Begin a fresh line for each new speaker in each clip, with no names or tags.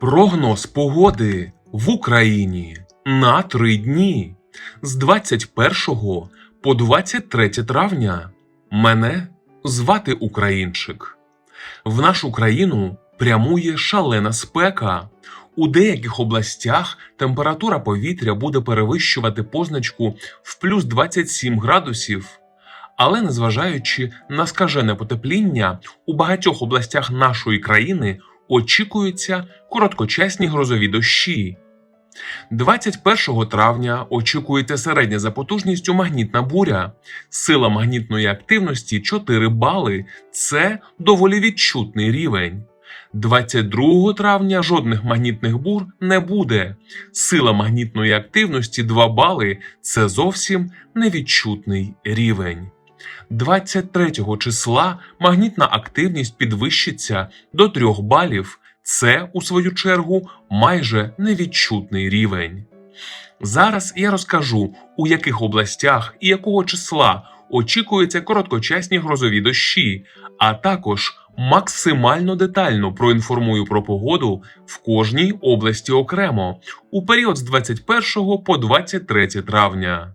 Прогноз погоди в Україні на три дні з 21 по 23 травня. Мене звати Українчик. В нашу країну прямує шалена спека. У деяких областях температура повітря буде перевищувати позначку в плюс 27 градусів. Але незважаючи на скажене потепління, у багатьох областях нашої країни очікуються короткочасні грозові дощі. 21 травня очікується середня за потужністю магнітна буря. Сила магнітної активності 4 бали. Це доволі відчутний рівень. 22 травня жодних магнітних бур не буде. Сила магнітної активності 2 бали це зовсім невідчутний рівень. 23 числа магнітна активність підвищиться до 3 балів. Це, у свою чергу, майже невідчутний рівень. Зараз я розкажу, у яких областях і якого числа очікуються короткочасні грозові дощі, а також максимально детально проінформую про погоду в кожній області окремо у період з 21 по 23 травня.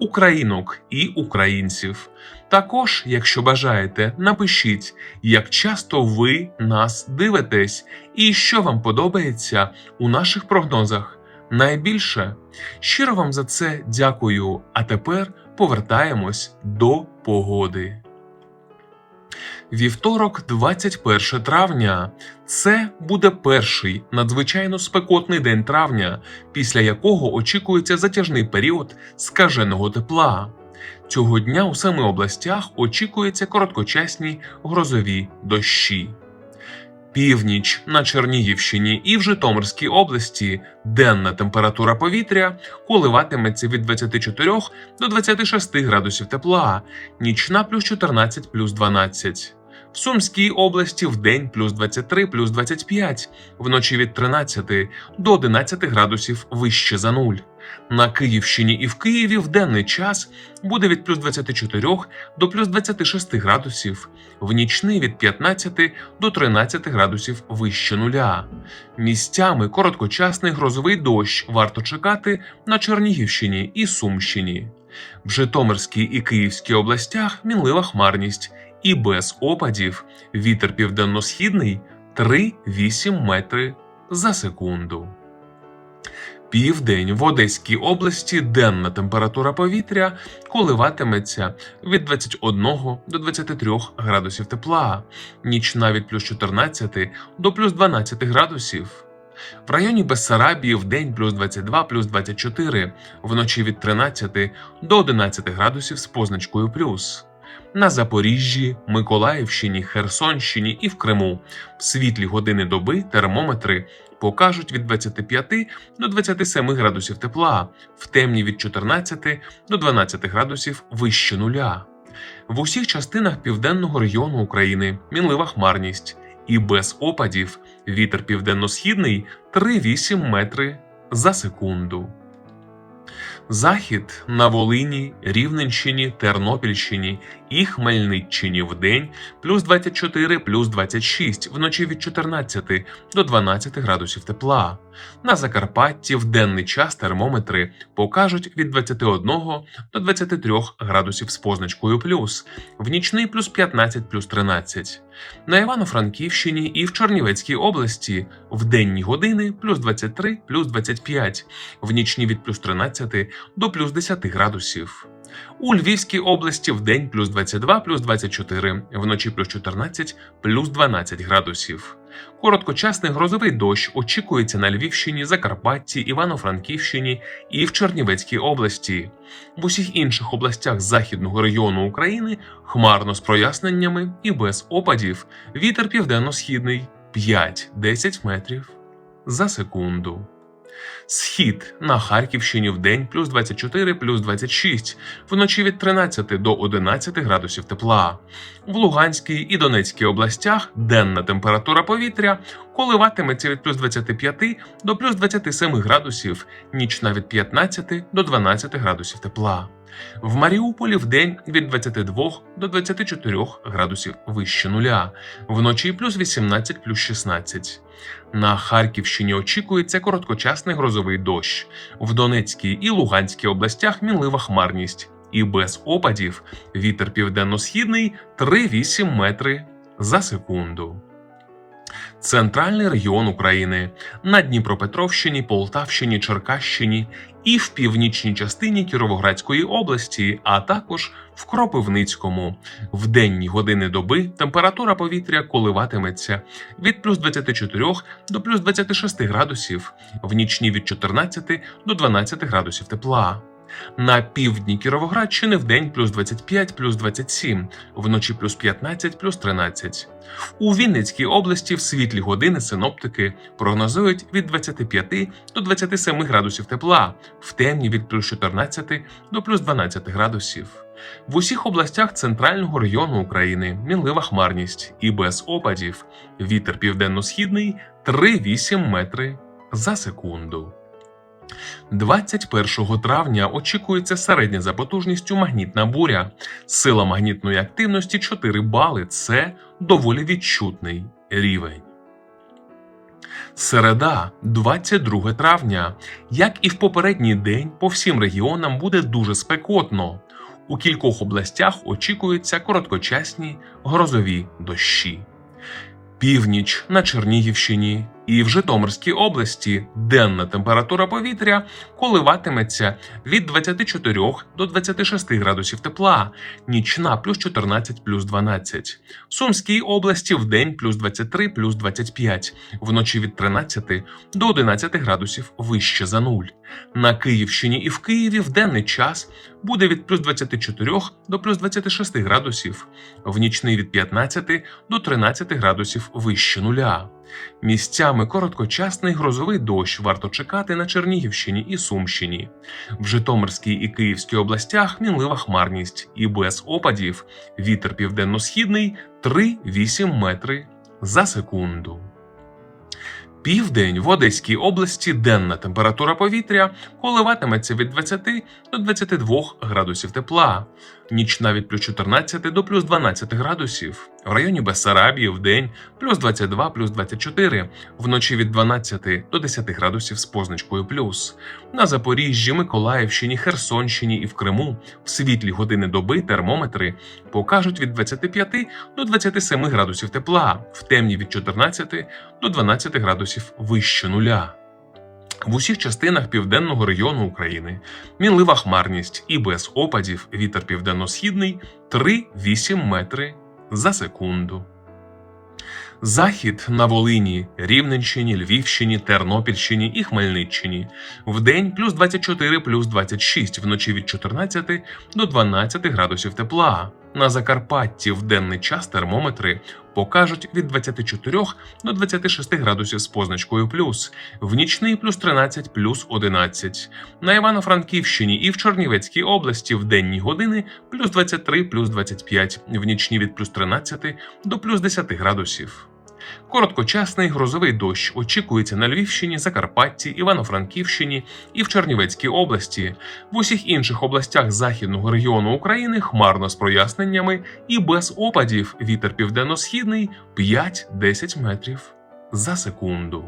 українок і українців. Також, якщо бажаєте, напишіть, як часто ви нас дивитесь і що вам подобається у наших прогнозах. Найбільше щиро вам за це дякую. А тепер повертаємось до погоди. Вівторок, 21 травня. Це буде перший надзвичайно спекотний день травня, після якого очікується затяжний період скаженого тепла. Цього дня у семи областях очікуються короткочасні грозові дощі. Північ на Чернігівщині і в Житомирській області денна температура повітря коливатиметься від 24 до 26 градусів тепла, нічна плюс 14 плюс 12. В Сумській області в день плюс 23 плюс 25, вночі від 13 до 11 градусів вище за нуль. На Київщині і в Києві в денний час буде від плюс 24 до плюс 26 градусів, в нічний від 15 до 13 градусів вище нуля. Місцями короткочасний грозовий дощ варто чекати на Чернігівщині і Сумщині. В Житомирській і Київській областях мінлива хмарність і без опадів вітер південно-східний 3-8 метри за секунду. Південь в Одеській області денна температура повітря коливатиметься від 21 до 23 градусів тепла, нічна від плюс 14 до плюс 12 градусів. В районі Бессарабії в день плюс 22 плюс 24, вночі від 13 до 11 градусів з позначкою плюс. На Запоріжжі, Миколаївщині, Херсонщині і в Криму в світлі години доби термометри покажуть від 25 до 27 градусів тепла, в темні від 14 до 12 градусів вище нуля. В усіх частинах південного регіону України мінлива хмарність і без опадів вітер південно-східний 3-8 метри за секунду. Захід на Волині, Рівненщині, Тернопільщині і Хмельниччині в день плюс 24, плюс 26, вночі від 14 до 12 градусів тепла. На Закарпатті в денний час термометри покажуть від 21 до 23 градусів з позначкою плюс, в нічний плюс 15 плюс 13. На Івано-Франківщині і в Чернівецькій області в денні години плюс 23 плюс 25, в нічні від плюс 13 до плюс 10 градусів. У Львівській області в день плюс 22 плюс 24, вночі плюс 14 плюс 12 градусів. Короткочасний грозовий дощ очікується на Львівщині, Закарпатті, Івано-Франківщині і в Чернівецькій області. В усіх інших областях західного регіону України хмарно з проясненнями і без опадів. Вітер південно-східний 5-10 метрів за секунду. Схід на Харківщині в день плюс 24 плюс 26, вночі від 13 до 11 градусів тепла. В Луганській і Донецькій областях денна температура повітря коливатиметься від плюс 25 до плюс 27 градусів, нічна від 15 до 12 градусів тепла. В Маріуполі в день від 22 до 24 градусів вище нуля, вночі плюс 18 плюс 16. На Харківщині очікується короткочасний грозовий дощ. В Донецькій і Луганській областях мінлива хмарність. І без опадів вітер південно-східний 3,8 метри за секунду. Центральний регіон України на Дніпропетровщині, Полтавщині, Черкащині і в північній частині Кіровоградської області, а також в Кропивницькому. В денні години доби температура повітря коливатиметься від плюс 24 до плюс 26 градусів, в нічні від 14 до 12 градусів тепла. На півдні Кіровоградщини в день плюс 25, плюс 27, вночі плюс 15, плюс 13. У Вінницькій області в світлі години синоптики прогнозують від 25 до 27 градусів тепла, в темні від плюс 14 до плюс 12 градусів. В усіх областях центрального району України мінлива хмарність і без опадів. Вітер південно-східний 3,8 метри за секунду. 21 травня очікується середня за потужністю магнітна буря. Сила магнітної активності 4 бали. Це доволі відчутний рівень. Середа, 22 травня. Як і в попередній день, по всім регіонам буде дуже спекотно. У кількох областях очікуються короткочасні грозові дощі. Північ на Чернігівщині і в Житомирській області денна температура повітря коливатиметься від 24 до 26 градусів тепла, нічна плюс 14 плюс 12. В Сумській області в день плюс 23 плюс 25, вночі від 13 до 11 градусів вище за нуль. На Київщині і в Києві в денний час буде від плюс 24 до плюс 26 градусів, в нічний від 15 до 13 градусів вище нуля. Місцями короткочасний грозовий дощ варто чекати на Чернігівщині і Сумщині. В Житомирській і Київській областях мінлива хмарність і без опадів. Вітер південно-східний 3,8 метри за секунду. Південь в Одеській області денна температура повітря коливатиметься від 20 до 22 градусів тепла, нічна від плюс 14 до плюс 12 градусів. В районі Бессарабії в день плюс 22, плюс 24, вночі від 12 до 10 градусів з позначкою плюс. На Запоріжжі, Миколаївщині, Херсонщині і в Криму в світлі години доби термометри покажуть від 25 до 27 градусів тепла, в темні від 14 до 12 градусів вище нуля. В усіх частинах південного району України мінлива хмарність і без опадів вітер південно-східний 3,8 метри за секунду. Захід на Волині, Рівненщині, Львівщині, Тернопільщині і Хмельниччині. Вдень плюс 24 плюс 26, вночі від 14 до 12 градусів тепла. На Закарпатті в денний час термометри покажуть від 24 до 26 градусів з позначкою плюс, в нічний плюс 13 плюс 11. На Івано-Франківщині і в Чернівецькій області в денні години плюс 23 плюс 25, в нічні від плюс 13 до плюс 10 градусів. Короткочасний грозовий дощ очікується на Львівщині, Закарпатті, Івано-Франківщині і в Чернівецькій області. В усіх інших областях західного регіону України хмарно з проясненнями і без опадів вітер південно-східний 5-10 метрів за секунду.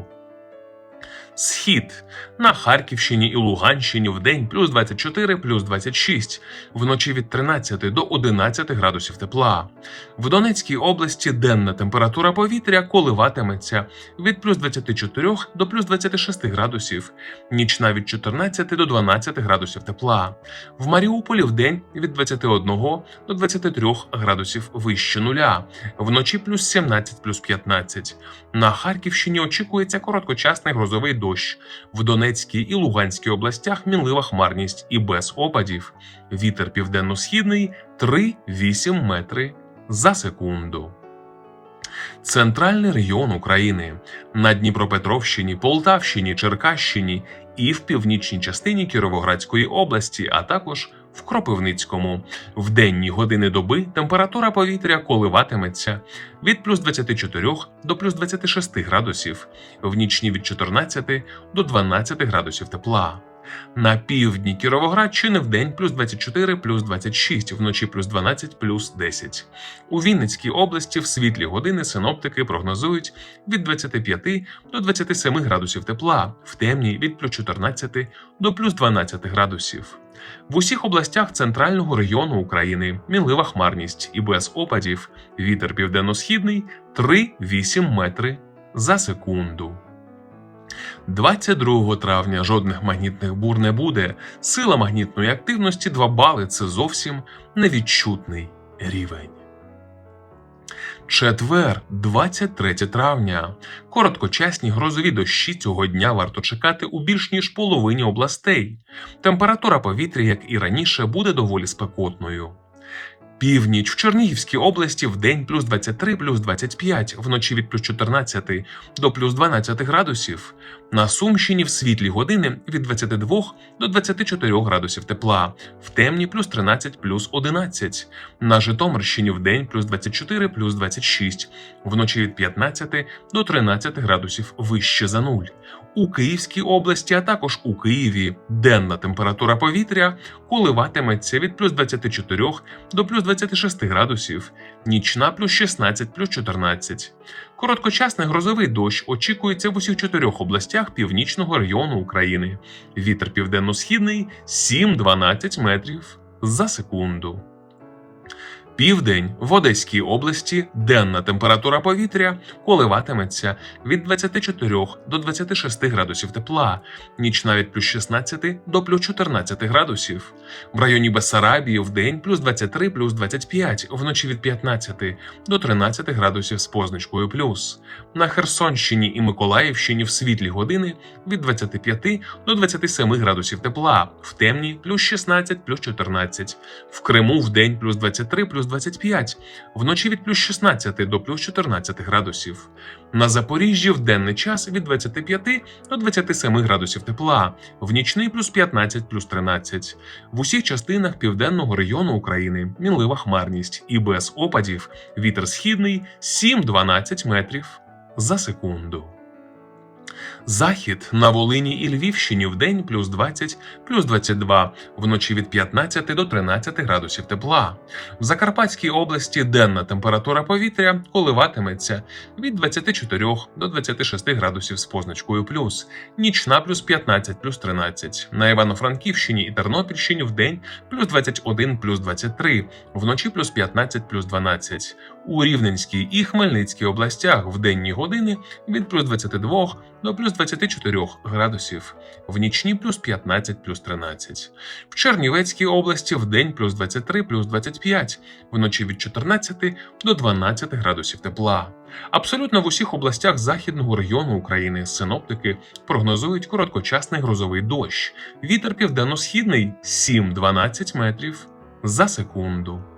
Схід на Харківщині і Луганщині в день плюс 24, плюс 26, вночі від 13 до 11 градусів тепла. В Донецькій області денна температура повітря коливатиметься від плюс 24 до плюс 26 градусів, нічна від 14 до 12 градусів тепла. В Маріуполі в день від 21 до 23 градусів вище нуля, вночі плюс 17 плюс 15. На Харківщині очікується короткочасний грозовий дощ. В Донецькій і Луганській областях мінлива хмарність і без опадів. Вітер південно-східний 3-8 метри за секунду. Центральний регіон України на Дніпропетровщині, Полтавщині, Черкащині і в північній частині Кіровоградської області, а також в Кропивницькому. В денні години доби температура повітря коливатиметься від плюс 24 до плюс 26 градусів, в нічні від 14 до 12 градусів тепла. На півдні Кіровоградщини в день плюс 24, плюс 26, вночі плюс 12, плюс 10. У Вінницькій області в світлі години синоптики прогнозують від 25 до 27 градусів тепла, в темні від плюс 14 до плюс 12 градусів. В усіх областях центрального регіону України мінлива хмарність і без опадів. Вітер південно-східний 3-8 метри за секунду. 22 травня жодних магнітних бур не буде. Сила магнітної активності 2 бали це зовсім невідчутний рівень. Четвер, 23 травня. Короткочасні грозові дощі цього дня варто чекати у більш ніж половині областей. Температура повітря, як і раніше, буде доволі спекотною. Північ в Чернігівській області в день плюс 23, плюс 25, вночі від плюс 14 до плюс 12 градусів. На Сумщині в світлі години від 22 до 24 градусів тепла, в темні плюс 13, плюс 11. На Житомирщині в день плюс 24, плюс 26, вночі від 15 до 13 градусів вище за нуль. У Київській області, а також у Києві денна температура повітря коливатиметься від плюс 24 до плюс 26 градусів, нічна плюс 16, плюс 14. Короткочасний грозовий дощ очікується в усіх чотирьох областях північного регіону України. Вітер південно-східний 7-12 метрів за секунду. Південь в Одеській області денна температура повітря коливатиметься від 24 до 26 градусів тепла, нічна від плюс 16 до плюс 14 градусів. В районі Бессарабії в день плюс 23 плюс 25, вночі від 15 до 13 градусів з позначкою плюс. На Херсонщині і Миколаївщині в світлі години від 25 до 27 градусів тепла, в темні плюс 16 плюс 14. В Криму в день плюс 23 плюс 25, вночі від плюс 16 до плюс 14 градусів. На Запоріжжі в денний час від 25 до 27 градусів тепла, в нічний плюс 15 плюс 13. В усіх частинах південного регіону України мінлива хмарність і без опадів вітер східний 7-12 метрів за секунду. Захід на Волині і Львівщині в день плюс 20, плюс 22, вночі від 15 до 13 градусів тепла. В Закарпатській області денна температура повітря коливатиметься від 24 до 26 градусів з позначкою плюс, нічна плюс 15, плюс 13. На Івано-Франківщині і Тернопільщині в день плюс 21, плюс 23, вночі плюс 15, плюс 12. У Рівненській і Хмельницькій областях в денні години від плюс 22 до плюс 24 градусів, в нічні плюс 15, плюс 13. В Чернівецькій області в день плюс 23, плюс 25, вночі від 14 до 12 градусів тепла. Абсолютно в усіх областях західного регіону України синоптики прогнозують короткочасний грозовий дощ. Вітер південно-східний 7-12 метрів за секунду.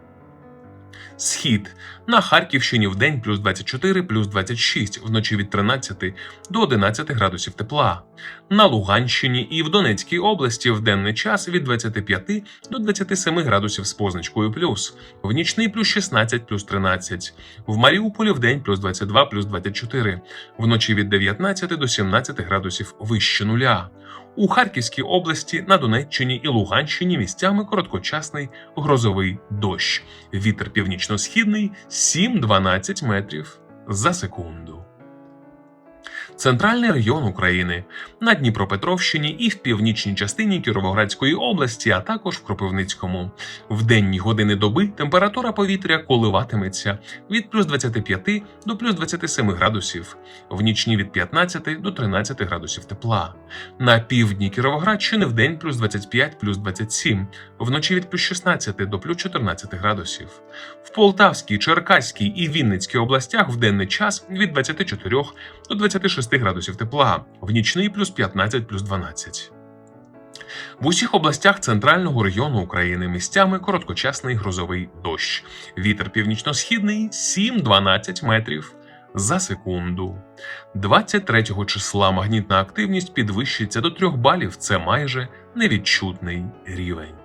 Схід на Харківщині в день плюс 24, плюс 26, вночі від 13 до 11 градусів тепла. На Луганщині і в Донецькій області в денний час від 25 до 27 градусів з позначкою плюс, в нічний плюс 16, плюс 13. В Маріуполі в день плюс 22, плюс 24, вночі від 19 до 17 градусів вище нуля. У Харківській області, на Донеччині і Луганщині місцями короткочасний грозовий дощ. Вітер північно-східний 7-12 метрів за секунду. Центральний регіон України на Дніпропетровщині і в північній частині Кіровоградської області, а також в Кропивницькому. В денні години доби температура повітря коливатиметься від плюс 25 до плюс 27 градусів, в нічні від 15 до 13 градусів тепла. На півдні Кіровоградщини в день плюс 25 плюс 27, вночі від плюс 16 до плюс 14 градусів. В Полтавській, Черкаській і Вінницькій областях в денний час від 24 до 26 градусів тепла, в нічний плюс 15 плюс 12. В усіх областях центрального регіону України місцями короткочасний грозовий дощ. Вітер північно-східний 7-12 метрів за секунду. 23 числа магнітна активність підвищиться до 3 балів. Це майже невідчутний рівень.